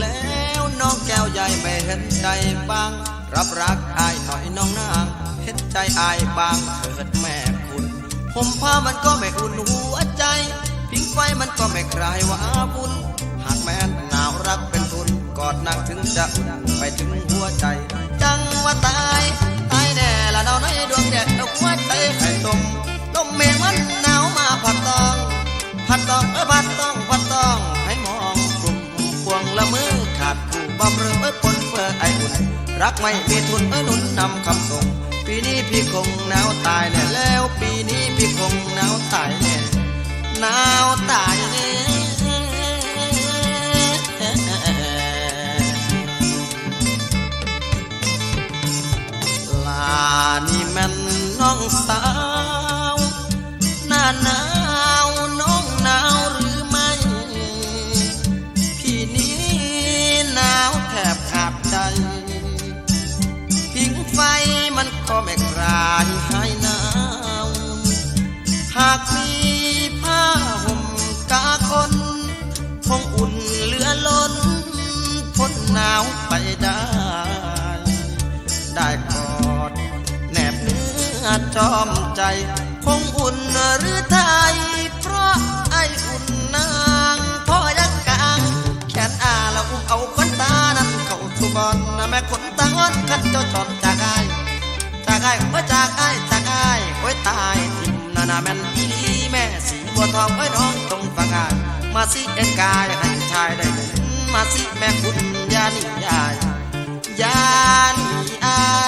แล้วน้องแก้วใหญ่ไม่เห็นใจบ้าง รับรักอายหน่อยน้องนางเห็นใจอายบางเถิดแม่คุณผมผ้ามันก็ไม่อุ่นหัวใจ พิงไฟมันก็ไม่คลายว่าบุญหากแม้นหนาวรักเป็นทุนกอดนางถึงจะอุ่นไปถึงหัวใจ จังว่าตาย บำเรอเอ้ยปนเปื้อไออุ่นรักไม่มีทุนเอ้ยหนุนนำคำส่งปีนี้พี่คงหนาวตายแน่แล้วปีนี้พี่คงหนาวตายแน่หนาวตายแน่ลานี่แม่นน้องสาวหน้าหนา ไปได้ ได้กอดแนบเนื้อจอมใจ คงอุ่นหรือไทย เพราะไออุ่นนางพ่อยักกลางแขนอาแล้วอุ้มเอาขนตานั้นเข้าสู่บอลแม่ขนตาอ่อนคันเจ้าจอดจากไอายจากไอายเมื่อจากไอายจากไอายโอ้ยตายทิมนานาแม่นอีหลีแม่สีบัวทองไว้น้องตรงฟังอามาสิเอ็นกายให้ชายได้ มาสิแม่คุณยานิยายยานิยาย